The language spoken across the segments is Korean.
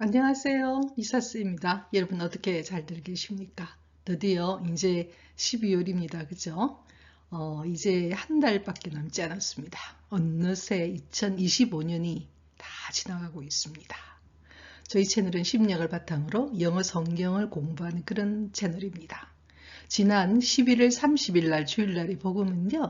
안녕하세요. 이사스입니다. 여러분 어떻게 잘들 계십니까? 드디어 이제 12월입니다. 그죠? 어, 이제 한 달밖에 남지 않았습니다. 어느새 2025년이 다 지나가고 있습니다. 저희 채널은 심리학을 바탕으로 영어 성경을 공부하는 그런 채널입니다. 지난 11월 30일 날 주일날의 복음은요.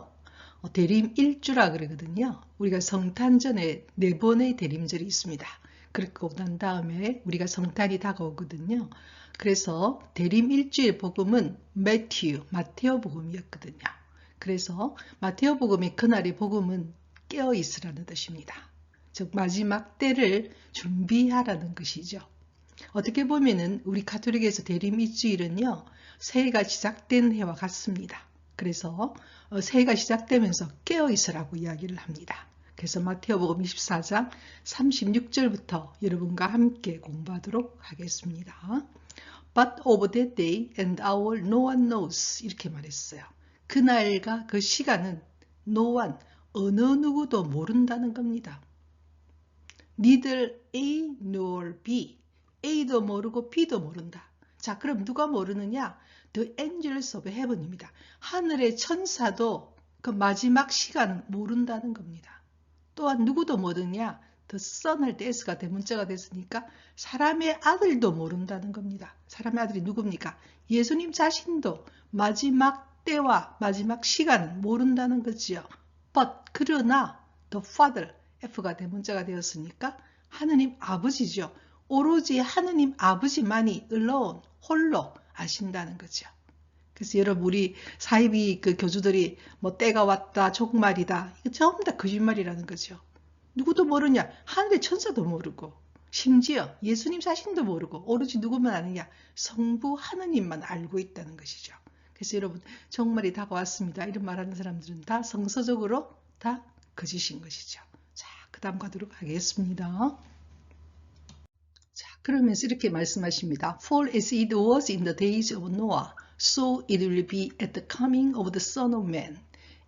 어, 대림 일주라 그러거든요. 우리가 성탄 전에 네 번의 대림절이 있습니다. 그렇고 난 다음에 우리가 성탄이 다가오거든요. 그래서 대림 일주일 복음은 매튜, 마테오 복음이었거든요. 그래서 마테오 복음의 그날의 복음은 깨어 있으라는 뜻입니다. 즉 마지막 때를 준비하라는 것이죠. 어떻게 보면은 우리 가톨릭에서 대림 일주일은요. 새해가 시작된 해와 같습니다. 그래서 어, 새해가 시작되면서 깨어 있으라고 이야기를 합니다. 그래서 마태오복음 24장 36절부터 여러분과 함께 공부하도록 하겠습니다. But of that day and hour no one knows 이렇게 말했어요. 그날과 그 시간은 no one 어느 누구도 모른다는 겁니다. neither A nor B A도 모르고 B도 모른다. 자 그럼 누가 모르느냐? The angels of heaven입니다. 하늘의 천사도 그 마지막 시간 모른다는 겁니다. 또한 누구도 모르냐? 더 son 할때 s가 대문자가 됐으니까 사람의 아들도 모른다는 겁니다. 사람의 아들이 누굽니까? 예수님 자신도 마지막 때와 마지막 시간은 모른다는 거지요. But 그러나 the father F가 대문자가 되었으니까 하느님 아버지죠. 오로지 하느님 아버지만이 alone 홀로 아신다는 거죠. 그래서 여러분 우리 사이비 그 교주들이 뭐 때가 왔다 종말이다 이거 전부 다 거짓말이라는 거죠. 누구도 모르냐 하늘의 천사도 모르고 심지어 예수님 자신도 모르고 오로지 누구만 아느냐 성부 하느님만 알고 있다는 것이죠. 그래서 여러분 종말이 다가왔습니다. 이런 말하는 사람들은 다 성서적으로 다 거짓인 것이죠. 자, 그 다음 가도록 하겠습니다. 자, 그러면서 이렇게 말씀하십니다. For as it was in the days of Noah, so it will be at the coming of the Son of Man.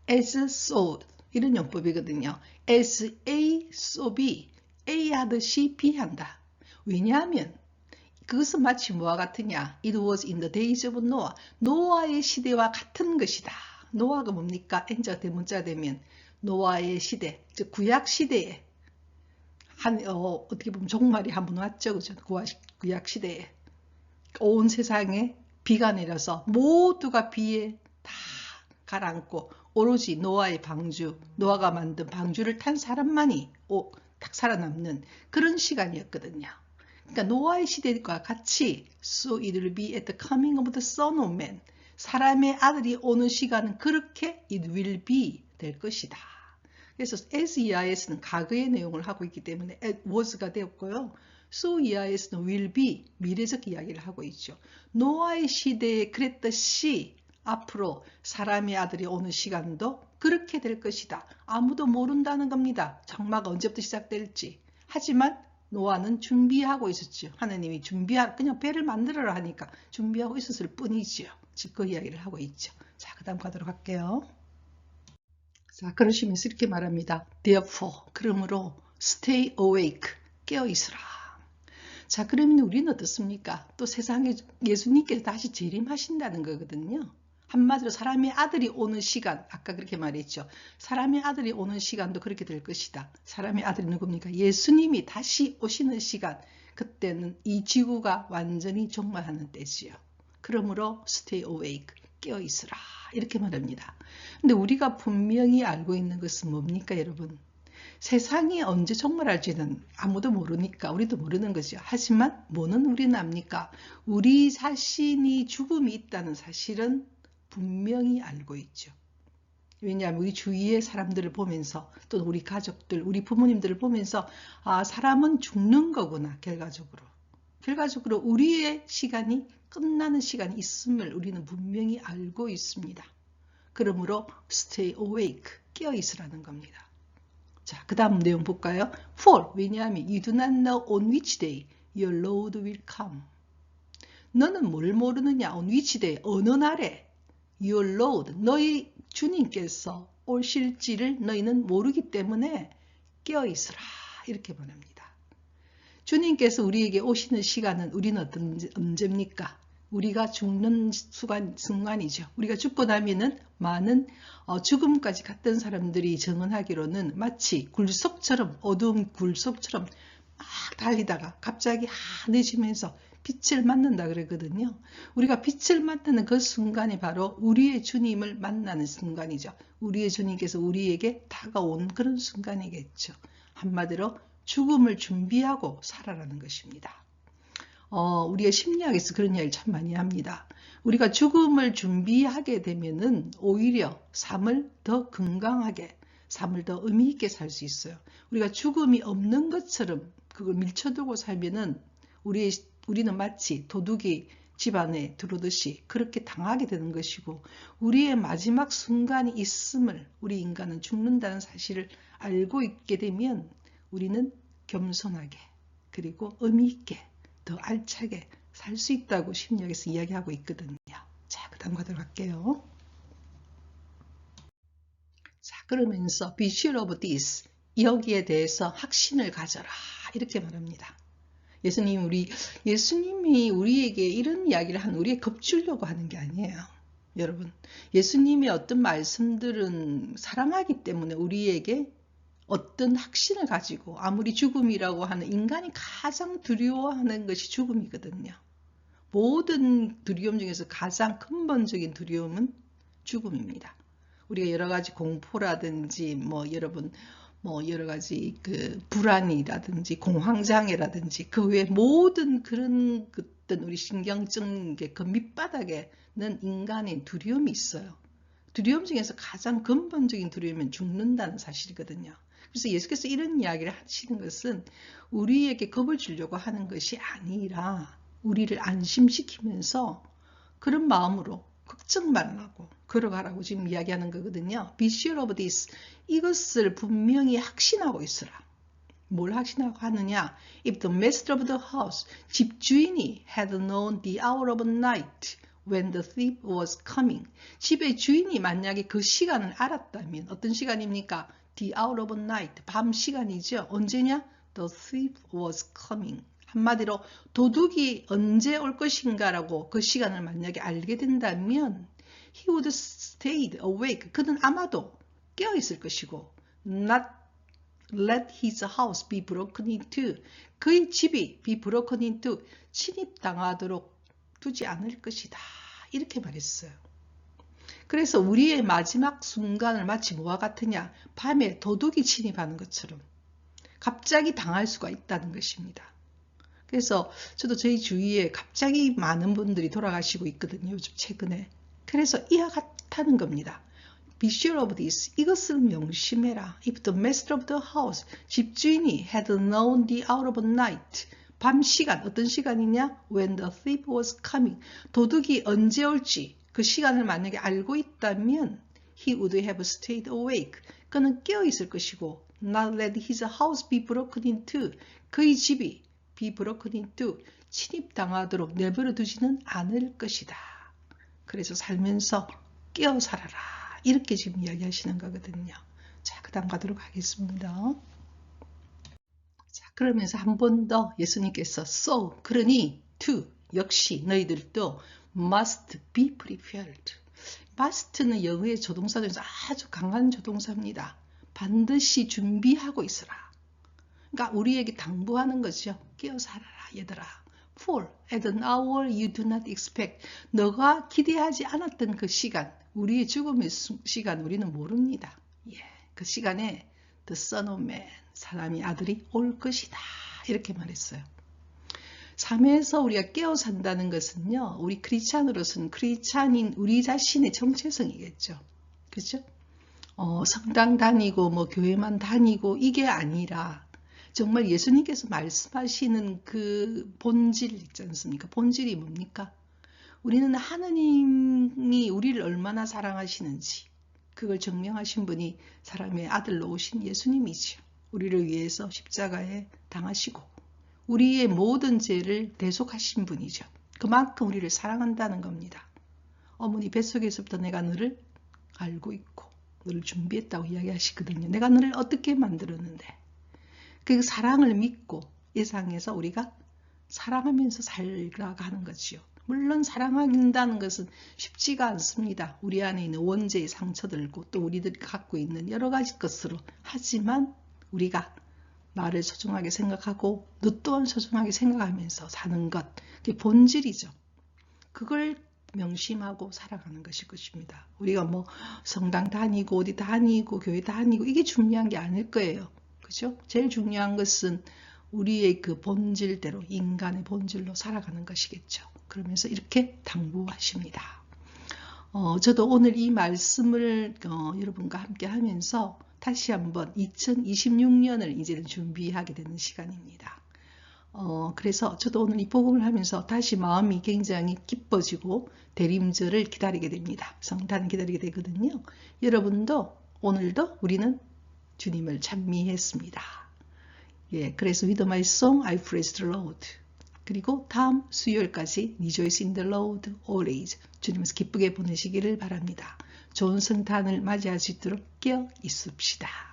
As so 이런 용법이거든요. as A, so B. A 하듯이 B 한다. 왜냐하면 그것은 마치 뭐와 같으냐? It was in the days of Noah. 노아의 시대와 같은 것이다. 노아가 뭡니까? 엔자 대문자 되면 노아의 시대, 즉 구약 시대에 한 어, 떻게 보면 종말이 한 번 왔죠, 그죠? 구약 시대에 온 세상에 비가 내려서 모두가 비에 다 가라앉고 오로지 노아의 방주, 노아가 만든 방주를 탄 사람만이 오, 딱 살아남는 그런 시간이었거든요. 그러니까 노아의 시대과 같이 So it will be at the coming of the son of man. 사람의 아들이 오는 시간은 그렇게 it will be 될 것이다. 그래서 as 이하에서는 과거의 내용을 하고 있기 때문에 was가 되었고요. So 이하에서는 will be 미래적 이야기를 하고 있죠. 노아의 시대에 그랬듯이 앞으로 사람의 아들이 오는 시간도 그렇게 될 것이다. 아무도 모른다는 겁니다. 장마가 언제부터 시작될지. 하지만 노아는 준비하고 있었죠. 하느님이 준비하 그냥 배를 만들어라 하니까 준비하고 있었을 뿐이지요. 즉그 이야기를 하고 있죠. 자, 그 다음 가도록 할게요. 자, 그러시면서 이렇게 말합니다. Therefore, 그러므로 stay awake, 깨어 있으라. 자, 그러면 우리는 어떻습니까? 또 세상에 예수님께서 다시 재림하신다는 거거든요. 한마디로 사람의 아들이 오는 시간, 아까 그렇게 말했죠. 사람의 아들이 오는 시간도 그렇게 될 것이다. 사람의 아들이 누굽니까? 예수님이 다시 오시는 시간, 그때는 이 지구가 완전히 종말하는 때지요. 그러므로 stay awake, 깨어 있으라. 이렇게 말합니다. 근데 우리가 분명히 알고 있는 것은 뭡니까, 여러분? 세상이 언제 종말할지는 아무도 모르니까 우리도 모르는 거죠. 하지만 뭐는 우리는 압니까? 우리 자신이 죽음이 있다는 사실은 분명히 알고 있죠. 왜냐하면 우리 주위의 사람들을 보면서 또 우리 가족들, 우리 부모님들을 보면서 아 사람은 죽는 거구나 결과적으로. 결과적으로 우리의 시간이 끝나는 시간이 있음을 우리는 분명히 알고 있습니다. 그러므로 stay awake, 깨어 있으라는 겁니다. 자, 그 다음 내용 볼까요? For, 왜냐하면 you do not know on which day your Lord will come. 너는 뭘 모르느냐? on which day, 어느 날에 your Lord, 너희 주님께서 오실지를 너희는 모르기 때문에 깨어 있으라. 이렇게 말합니다. 주님께서 우리에게 오시는 시간은 우리는 언제입니까? 우리가 죽는 순간, 순간이죠. 우리가 죽고 나면은 많은 어, 죽음까지 갔던 사람들이 증언하기로는 마치 굴속처럼 어두운 굴속처럼 막 달리다가 갑자기 하늘지면서 빛을 만난다 그러거든요. 우리가 빛을 만나는 그 순간이 바로 우리의 주님을 만나는 순간이죠. 우리의 주님께서 우리에게 다가온 그런 순간이겠죠. 한마디로 죽음을 준비하고 살아라는 것입니다. 어, 우리가 심리학에서 그런 이야기를 참 많이 합니다. 우리가 죽음을 준비하게 되면은 오히려 삶을 더 건강하게, 삶을 더 의미 있게 살 수 있어요. 우리가 죽음이 없는 것처럼 그걸 밀쳐두고 살면은 우리의, 우리는 마치 도둑이 집 안에 들어오듯이 그렇게 당하게 되는 것이고 우리의 마지막 순간이 있음을 우리 인간은 죽는다는 사실을 알고 있게 되면 우리는 겸손하게 그리고 의미 있게 더 알차게 살 수 있다고 심리학에서 이야기하고 있거든요. 자, 그 다음 가도록 할게요. 자, 그러면서 be sure of this. 여기에 대해서 확신을 가져라. 이렇게 말합니다. 예수님, 우리, 예수님이 우리에게 이런 이야기를 한 우리에 겁주려고 하는 게 아니에요. 여러분, 예수님의 어떤 말씀들은 사랑하기 때문에 우리에게 어떤 확신을 가지고 아무리 죽음이라고 하는 인간이 가장 두려워하는 것이 죽음이거든요. 모든 두려움 중에서 가장 근본적인 두려움은 죽음입니다. 우리가 여러 가지 공포라든지 뭐 여러분 뭐 여러 가지 그 불안이라든지 공황장애라든지 그 외 모든 그런 어떤 우리 신경증 그 밑바닥에는 인간의 두려움이 있어요. 두려움 중에서 가장 근본적인 두려움은 죽는다는 사실이거든요. 그래서 예수께서 이런 이야기를 하시는 것은 우리에게 겁을 주려고 하는 것이 아니라 우리를 안심시키면서 그런 마음으로 걱정 말라고 걸어가라고 지금 이야기하는 거거든요. Be sure of this. 이것을 분명히 확신하고 있으라. 뭘 확신하고 하느냐? If the master of the house, 집주인이 had known the hour of night when the thief was coming. 집의 주인이 만약에 그 시간을 알았다면 어떤 시간입니까? The hour of night. 밤 시간이죠. 언제냐? The thief was coming. 한마디로 도둑이 언제 올 것인가라고 그 시간을 만약에 알게 된다면 he would stayed awake. 그는 아마도 깨어 있을 것이고 not let his house be broken into. 그의 집이 be broken into 침입당하도록 두지 않을 것이다. 이렇게 말했어요. 그래서 우리의 마지막 순간을 마치 뭐와 같으냐? 밤에 도둑이 침입하는 것처럼 갑자기 당할 수가 있다는 것입니다. 그래서 저도 저희 주위에 갑자기 많은 분들이 돌아가시고 있거든요. 요즘 최근에. 그래서 이와 같다는 겁니다. Be sure of this. 이것을 명심해라. If the master of the house, 집주인이 had known the hour of night, 밤 시간, 어떤 시간이냐? When the thief was coming. 도둑이 언제 올지 그 시간을 만약에 알고 있다면 he would have stayed awake. 그는 깨어 있을 것이고 not let his house be broken into. 그의 집이 be broken into. 침입당하도록 내버려 두지는 않을 것이다. 그래서 살면서 깨어 살아라. 이렇게 지금 이야기하시는 거거든요. 자, 그 다음 가도록 하겠습니다. 자, 그러면서 한 번 더 예수님께서 so, 그러니 to, 역시 너희들도 must be prepared. must는 영어의 조동사 중에서 아주 강한 조동사입니다. 반드시 준비하고 있어라. 그러니까 우리에게 당부하는 거죠. 깨어 살아라, 얘들아. For at an hour you do not expect. 너가 기대하지 않았던 그 시간, 우리의 죽음의 시간 우리는 모릅니다. 예, 그 시간에 the son of man, 사람이 아들이 올 것이다. 이렇게 말했어요. 삶에서 우리가 깨어 산다는 것은요, 우리 크리스찬으로서는 크리스찬인 우리 자신의 정체성이겠죠. 그죠? 어, 성당 다니고, 뭐, 교회만 다니고, 이게 아니라, 정말 예수님께서 말씀하시는 그 본질 있지 않습니까? 본질이 뭡니까? 우리는 하느님이 우리를 얼마나 사랑하시는지, 그걸 증명하신 분이 사람의 아들로 오신 예수님이죠. 우리를 위해서 십자가에 당하시고, 우리의 모든 죄를 대속하신 분이죠. 그만큼 우리를 사랑한다는 겁니다. 어머니 뱃속에서부터 내가 너를 알고 있고 너를 준비했다고 이야기하시거든요. 내가 너를 어떻게 만들었는데 그 사랑을 믿고 예상해서 우리가 사랑하면서 살아가는 거지요. 물론 사랑한다는 것은 쉽지가 않습니다. 우리 안에 있는 원죄의 상처들고 또 우리들이 갖고 있는 여러 가지 것으로 하지만 우리가 나를 소중하게 생각하고 너 또한 소중하게 생각하면서 사는 것 그게 본질이죠. 그걸 명심하고 살아가는 것일 것입니다. 우리가 뭐 성당 다니고 어디 다니고 교회 다니고 이게 중요한 게 아닐 거예요. 그죠? 제일 중요한 것은 우리의 그 본질대로 인간의 본질로 살아가는 것이겠죠. 그러면서 이렇게 당부하십니다. 어, 저도 오늘 이 말씀을 어, 여러분과 함께 하면서 다시 한번 2026년을 이제는 준비하게 되는 시간입니다. 어, 그래서 저도 오늘 이 복음을 하면서 다시 마음이 굉장히 기뻐지고 대림절을 기다리게 됩니다. 성탄을 기다리게 되거든요. 여러분도 오늘도 우리는 주님을 찬미했습니다. 예, 그래서 With my song I praise the Lord. 그리고 다음 수요일까지 Rejoice in the Lord always. 주님께서 기쁘게 보내시기를 바랍니다. 좋은 성탄을 맞이할 수 있도록 깨어 있읍시다.